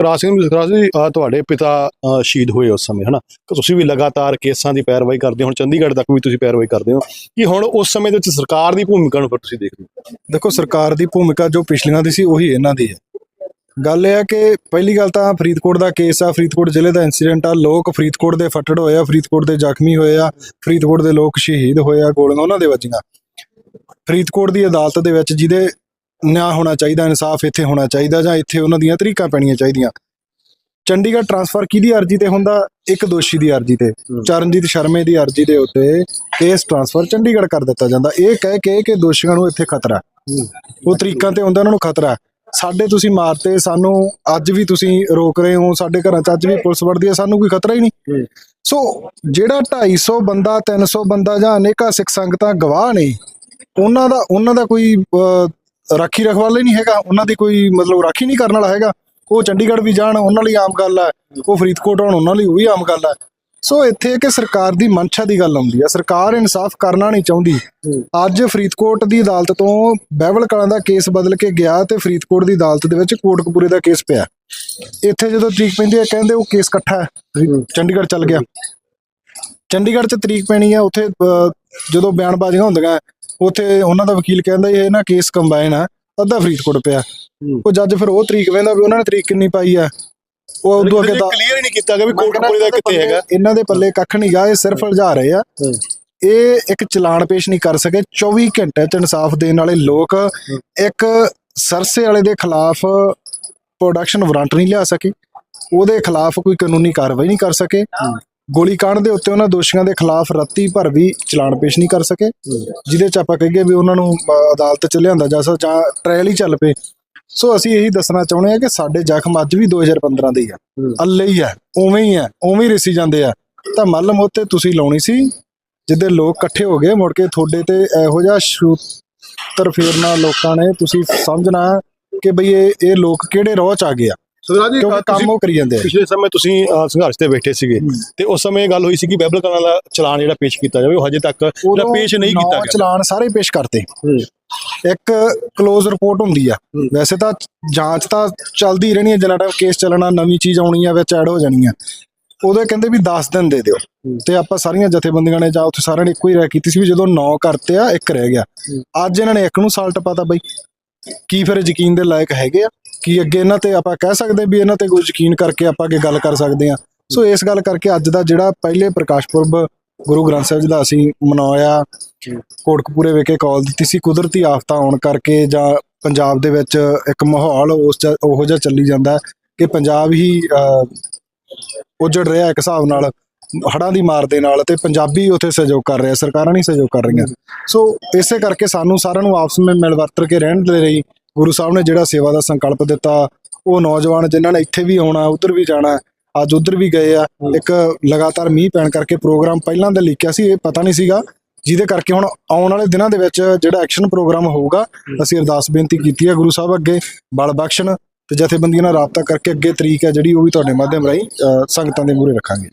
ਸੁਖਰਾਜ ਸਿੰਘ ਸੁਖਰਾਜ ਜੀ ਤੁਹਾਡੇ ਪਿਤਾ ਸ਼ਹੀਦ ਹੋਏ ਉਸ ਸਮੇਂ, ਹਨਾ? ਤੁਸੀਂ ਵੀ ਲਗਾਤਾਰ ਕੇਸਾਂ ਦੀ ਪੈਰਵਾਈ ਕਰਦੇ ਹੋ, ਹੁਣ ਚੰਡੀਗੜ੍ਹ ਤੱਕ ਵੀ ਤੁਸੀਂ ਪੈਰਵਾਈ ਕਰਦੇ ਹੋ। ਕਿ ਹੁਣ ਉਸ ਸਮੇਂ ਦੇ ਵਿੱਚ ਸਰਕਾਰ ਦੀ ਭੂਮਿਕਾ ਨੂੰ ਫਿਰ ਤੁਸੀਂ ਦੇਖਦੇ ਹੋ? ਦੇਖੋ, ਸਰਕਾਰ ਦੀ ਭੂਮਿਕਾ ਜੋ ਪਿਛਲੀਆਂ ਦੀ ਸੀ, ਉਹੀ ਇਹਨਾਂ ਦੀ ਹੈ। ਗੱਲ ਇਹ ਹੈ ਕਿ ਪਹਿਲੀ ਗੱਲ ਤਾਂ ਫਰੀਦਕੋਟ ਦਾ ਕੇਸ ਆ, ਫਰੀਦਕੋਟ ਜ਼ਿਲ੍ਹੇ ਦਾ ਇਨਸੀਡੈਂਟ ਆ। ਲੋਕ ਫਰੀਦਕੋਟ ਦੇ ਫੱਟੜ ਹੋਏ ਆ, ਫਰੀਦਕੋਟ ਦੇ ਜ਼ਖਮੀ ਹੋਏ ਆ, ਫਰੀਦਕੋਟ ਦੇ ਲੋਕ ਸ਼ਹੀਦ ਹੋਏ ਆ, ਗੋਲੀਆਂ ਉਹਨਾਂ ਦੇ ਵੱਜੀਆਂ। ਫਰੀਦਕੋਟ ਦੀ ਅਦਾਲਤ ਦੇ ਵਿੱਚ ਜਿਹਦੇ ਨਿਆਂ ਹੋਣਾ ਚਾਹੀਦਾ ਇਨਸਾਫ ਇੱਥੇ ਹੋਣਾ ਚਾਹੀਦਾ ਜਾਂ ਇੱਥੇ ਉਹਨਾਂ ਦੀਆਂ ਤਰੀਕਾਂ ਪੈਣੀਆਂ ਚਾਹੀਦੀਆਂ। ਚੰਡੀਗੜ੍ਹ ਟਰਾਂਸਫਰ ਕਿਹਦੀ ਅਰਜ਼ੀ ਤੇ ਹੁੰਦਾ? ਇੱਕ ਦੋਸ਼ੀ ਦੀ ਅਰਜ਼ੀ ਤੇ। ਚਰਨਜੀਤ ਸ਼ਰਮੇ ਦੀ ਅਰਜ਼ੀ ਦੇ ਉੱਤੇ ਕੇਸ ਟਰਾਂਸਫਰ ਚੰਡੀਗੜ੍ਹ ਕਰ ਦਿੱਤਾ ਜਾਂਦਾ। ਇਹ ਕਹਿ ਕੇ ਕਿ ਦੋਸ਼ੀਆਂ ਨੂੰ ਇੱਥੇ ਖਤਰਾ। ਉਹ ਤਰੀਕਾਂ ਤੇ ਹੁੰਦਾ ਉਹਨਾਂ ਨੂੰ ਖਤਰਾ। ਸਾਡੇ ਤੁਸੀਂ ਮਾਰਤੇ ਸਾਨੂੰ ਅੱਜ ਵੀ ਤੁਸੀਂ ਰੋਕ ਰਹੇ ਹੋ ਸਾਡੇ ਘਰਾਂ 'ਚ ਅੱਜ ਵੀ ਪੁਲਿਸ ਵੜਦੀ ਹੈ ਸਾਨੂੰ ਕੋਈ ਖਤਰਾ ਹੀ ਨਹੀਂ। ਸੋ ਜਿਹੜਾ 250 ਬੰਦਾ 300 ਬੰਦਾ ਜਾਂ ਅਨੇਕਾਂ ਸਿੱਖ ਸੰਗਤਾਂ ਗਵਾਹ ਨੇ ਉਹਨਾਂ ਦਾ ਉਹਨਾਂ ਦਾ ਕੋਈ ਰਾਖੀ ਰਖਵਾਲੇ ਨਹੀਂ ਹੈਗਾ, ਉਹਨਾਂ ਦੀ ਕੋਈ ਮਤਲਬ ਰਾਖੀ ਨਹੀਂ ਕਰਨ ਵਾਲਾ ਹੈਗਾ। ਉਹ ਚੰਡੀਗੜ੍ਹ ਵੀ ਜਾਣ, ਉਹਨਾਂ ਲਈ ਆਮ ਗੱਲ ਹੈ। ਉਹ ਫਰੀਦਕੋਟ ਆਉਣ, ਉਹਨਾਂ ਲਈ ਉਹ ਵੀ ਆਮ ਗੱਲ ਹੈ। ਸੋ ਇੱਥੇ ਕਿ ਸਰਕਾਰ ਦੀ ਮਨਸ਼ਾ ਦੀ ਗੱਲ ਆਉਂਦੀ ਹੈ। ਸਰਕਾਰ ਇਨਸਾਫ ਕਰਨਾ ਨਹੀਂ ਚਾਹੁੰਦੀ। ਅੱਜ ਫਰੀਦਕੋਟ ਦੀ ਅਦਾਲਤ ਤੋਂ ਬਹਿਵਲ ਕਲਾਂ ਦਾ ਕੇਸ ਬਦਲ ਕੇ ਗਿਆ ਤੇ ਫਰੀਦਕੋਟ ਦੀ ਅਦਾਲਤ ਦੇ ਵਿੱਚ ਕੋਟਕਪੂਰੇ ਦਾ ਕੇਸ ਪਿਆ। ਇੱਥੇ ਜਦੋਂ ਤਰੀਕ ਪੈਂਦੀ ਹੈ ਕਹਿੰਦੇ ਉਹ ਕੇਸ ਇਕੱਠਾ ਹੈ, ਚੰਡੀਗੜ੍ਹ ਚੱਲ ਗਿਆ। ਚੰਡੀਗੜ੍ਹ 'ਚ ਤਰੀਕ ਪੈਣੀ ਹੈ ਉੱਥੇ ਜਦੋਂ ਬਿਆਨਬਾਜ਼ੀਆਂ ਹੁੰਦੀਆਂ ਉੱਥੇ ਉਹਨਾਂ ਦਾ ਵਕੀਲ ਕਹਿੰਦਾ ਇਹ ਨਾ ਕੇਸ ਕੰਬਾਈਨ ਆ ਅੱਧਾ ਫਰੀਦਕੋਟ ਪਿਆ। ਉਹ ਜੱਜ ਫਿਰ ਉਹ ਤਰੀਕ ਵੇਂਦਾ ਵੀ ਉਹਨਾਂ ਨੇ ਤਰੀਕ ਕਿੰਨੀ ਪਾਈ ਆ। ਉਹ ਉਦੋਂ ਅੱਗੇ ਤਾਂ ਕਲੀਅਰ ਹੀ ਨਹੀਂ ਕੀਤਾ ਗਿਆ ਵੀ ਕੋਟਕਪੂਰੇ ਦਾ ਕਿੱਥੇ ਹੈਗਾ। ਇਹਨਾਂ ਦੇ ਪੱਲੇ ਕੱਖ ਨਹੀਂ ਗਾ ਇਹ ਸਿਰਫ ਉਲਝਾ ਰਹੇ ਆ। ਇਹ ਇੱਕ ਚਲਾਨ ਪੇਸ਼ ਨਹੀਂ ਕਰ ਸਕੇ। 24 ਘੰਟੇ ਚ ਇਨਸਾਫ ਦੇਣ ਵਾਲੇ ਲੋਕ ਇੱਕ ਸਰਸੇ ਵਾਲੇ ਦੇ ਖਿਲਾਫ ਪ੍ਰੋਡਕਸ਼ਨ ਵਾਰੰਟ ਨਹੀਂ ਲਿਆ ਸਕੇ। ਉਹਦੇ ਖਿਲਾਫ ਕੋਈ ਕਾਨੂੰਨੀ ਕਾਰਵਾਈ ਨਹੀਂ ਕਰ ਸਕੇ। ਗੋਲੀकांड ਦੇ ਉੱਤੇ ਉਹਨਾਂ ਦੋਸ਼ੀਆਂ ਦੇ ਖਿਲਾਫ ਰਾਤੀ ਭਰ ਵੀ ਚਲਾਨ ਪੇਸ਼ ਨਹੀਂ ਕਰ ਸਕੇ ਜਿਹਦੇ ਚ ਆਪਾਂ ਕਹੀਏ ਵੀ ਉਹਨਾਂ ਨੂੰ ਅ, ਅਦਾਲਤ ਚ ਲਿਆਂਦਾ ਜਾ ਸਕਦਾ ਜਾਂ ਟ੍ਰਾਇਲ ਹੀ ਚੱਲ ਪਏ। ਸੋ ਅਸੀਂ ਇਹੀ ਦੱਸਣਾ ਚਾਹੁੰਦੇ ਹਾਂ ਕਿ ਸਾਡੇ ਜ਼ਖਮ ਅੱਜ ਵੀ 2015 ਦੇ ਹੀ ਆ। ਅੱਲੇ ਹੀ ਆ ਉਵੇਂ ਹੀ ਆ ਉਵੇਂ ਹੀ ਰਿਸੀ ਜਾਂਦੇ ਆ। ਤਾਂ ਮੱਲਮ ਮੋਤੇ ਤੁਸੀਂ ਲਾਉਣੀ ਸੀ ਜਿੱਦੇ ਲੋਕ ਇਕੱਠੇ ਹੋ ਗਏ ਮੁੜ ਕੇ ਤੁਹਾਡੇ ਤੇ ਇਹੋ ਜਿਹਾ ਸ਼ੂਤਰ ਫੇਰਨਾ ਲੋਕਾਂ ਨੇ ਤੁਸੀਂ ਸਮਝਣਾ ਕਿ ਬਈ ਇਹ ਇਹ ਲੋਕ ਕਿਹੜੇ ਰੋਹ ਚ ਆ ਗਏ ਆ? ਜੀ ਕਿਉਂਕਿ ਕੰਮ ਉਹ ਕਰੀ ਜਾਂਦੇ ਆ। ਪਿਛਲੇ ਸਮੇਂ ਤੁਸੀਂ ਸੰਘਰਸ਼ ਤੇ ਬੈਠੇ ਸੀਗੇ। ਤੇ ਉਸ ਸਮੇਂ ਗੱਲ ਹੋਈ ਸੀ ਕਿ ਬਹਿਬਲ ਕਲਾਂ ਦਾ ਚਲਾਨ ਜਿਹੜਾ ਪੇਸ਼ ਕੀਤਾ ਜਾਵੇ ਉਹ ਹਜੇ ਤੱਕ ਜਿਹੜਾ ਪੇਸ਼ ਨਹੀਂ ਕੀਤਾ ਗਿਆ। ਚਲਾਨ ਸਾਰੇ ਪੇਸ਼ ਕਰਤੇ। ਇੱਕ ਕਲੋਜ਼ ਰਿਪੋਰਟ ਹੁੰਦੀ ਆ। ਵੈਸੇ ਤਾਂ ਜਾਂਚ ਤਾਂ ਚੱਲਦੀ ਰਹਿਣੀ ਹੈ ਜਿੰਨਾ ਟਾਈਮ ਕੇਸ ਚੱਲਣਾ ਨਵੀਂ ਚੀਜ਼ ਆਉਣੀ ਆ ਵਿੱਚ ਐਡ ਹੋ ਜਾਣੀ ਆ। ਉਦੋਂ ਇਹ ਕਹਿੰਦੇ ਵੀ 10 ਦਿਨ ਦੇ ਦਿਓ। ਤੇ ਆਪਾਂ ਸਾਰੀਆਂ ਜਥੇਬੰਦੀਆਂ ਨੇ ਜਾਂ ਉੱਥੇ ਸਾਰਿਆਂ ਨੇ ਇੱਕੋ ਹੀ ਰਾਇ ਕੀਤੀ ਸੀ ਵੀ ਜਦੋਂ 9 ਕਰਤੇ ਆ ਇੱਕ ਰਹਿ ਗਿਆ। ਅੱਜ ਇਹਨਾਂ ਨੇ ਇੱਕ ਨੂੰ ਸਾਲਟ ਪਾਤਾ ਬਈ। ਕੀ ਫਿਰ ਯਕੀਨ ਦੇ ਲਾਇਕ ਹੈਗੇ ਆ? ਕੀ ਅੱਗੇ ਇਹਨਾਂ ਤੇ ਆਪਾਂ ਕਹਿ ਸਕਦੇ ਵੀ ਇਹਨਾਂ ਤੇ ਕੋਈ ਯਕੀਨ ਕਰਕੇ ਆਪਾਂ ਅੱਗੇ ਗੱਲ ਕਰ ਸਕਦੇ ਆ? ਸੋ ਇਸ ਗੱਲ ਕਰਕੇ ਅੱਜ ਦਾ ਜਿਹੜਾ ਪਹਿਲੇ ਪ੍ਰਕਾਸ਼ ਪੁਰਬ ਗੁਰੂ ਗ੍ਰੰਥ ਸਾਹਿਬ ਜੀ ਦਾ ਅਸੀਂ ਮਨਾਇਆ ਕੋਟਕਪੂਰੇ ਵਿਖੇ ਕਾਲ ਦਿੱਤੀ ਸੀ ਕੁਦਰਤੀ ਆਫਤਾਂ ਆਉਣ ਕਰਕੇ ਜਾਂ ਪੰਜਾਬ ਦੇ ਵਿੱਚ ਇੱਕ ਮਾਹੌਲ ਉਸ ਉਹੋ ਜਿਹਾ ਚੱਲੀ ਜਾਂਦਾ ਕਿ ਪੰਜਾਬ ਹੀ ਉਜੜ ਰਿਹਾ ਇੱਕ ਹਿਸਾਬ ਨਾਲ। ਹੜਾਂ ਦੀ ਮਾਰ ਦੇ ਨਾਲ ਤੇ ਪੰਜਾਬੀ ਉੱਥੇ ਸਹਿਯੋਗ ਕਰ ਰਿਹਾ ਸਰਕਾਰਾਂ ਨਹੀਂ ਸਹਿਯੋਗ ਕਰ ਰਹੀਆਂ। ਸੋ ਇਸੇ ਕਰਕੇ ਸਾਨੂੰ ਸਾਰਿਆਂ ਨੂੰ ਆਪਸ ਵਿੱਚ ਮਿਲ ਵਰਤ ਕੇ ਰਹਿਣ ਦੇ ਲਈ ਗੁਰੂ ਸਾਹਿਬ ਨੇ ਜਿਹੜਾ ਸੇਵਾ ਦਾ ਸੰਕਲਪ ਦਿੱਤਾ ਉਹ ਨੌਜਵਾਨ ਜਿਨ੍ਹਾਂ ਨੇ ਇੱਥੇ ਵੀ ਆਉਣਾ ਉਧਰ ਵੀ ਜਾਣਾ ਅੱਜ ਉਧਰ ਵੀ ਗਏ ਆ ਇੱਕ ਲਗਾਤਾਰ ਮੀਂਹ ਪੈਣ ਕਰਕੇ ਪ੍ਰੋਗਰਾਮ ਪਹਿਲਾਂ ਦਾ ਲਿਖਿਆ ਸੀ ਇਹ ਪਤਾ ਨਹੀਂ ਸੀਗਾ ਜਿਹਦੇ ਕਰਕੇ ਹੁਣ ਆਉਣ ਵਾਲੇ ਦਿਨਾਂ ਦੇ ਵਿੱਚ ਜਿਹੜਾ ਐਕਸ਼ਨ ਪ੍ਰੋਗਰਾਮ ਹੋਊਗਾ ਅਸੀਂ ਅਰਦਾਸ ਬੇਨਤੀ ਕੀਤੀ ਹੈ ਗੁਰੂ ਸਾਹਿਬ ਅੱਗੇ ਬਲ ਬਖਸ਼ਣ ਤੇ ਜਥੇਬੰਦੀਆਂ ਨਾਲ ਰਾਬਤਾ ਕਰਕੇ ਅੱਗੇ ਤਰੀਕ ਹੈ ਜਿਹੜੀ ਉਹ ਵੀ ਤੁਹਾਡੇ ਮਾਧਿਅਮ ਰਾਹੀਂ ਸੰਗਤਾਂ ਦੇ ਮੂਹਰੇ ਰੱਖਾਂਗੇ।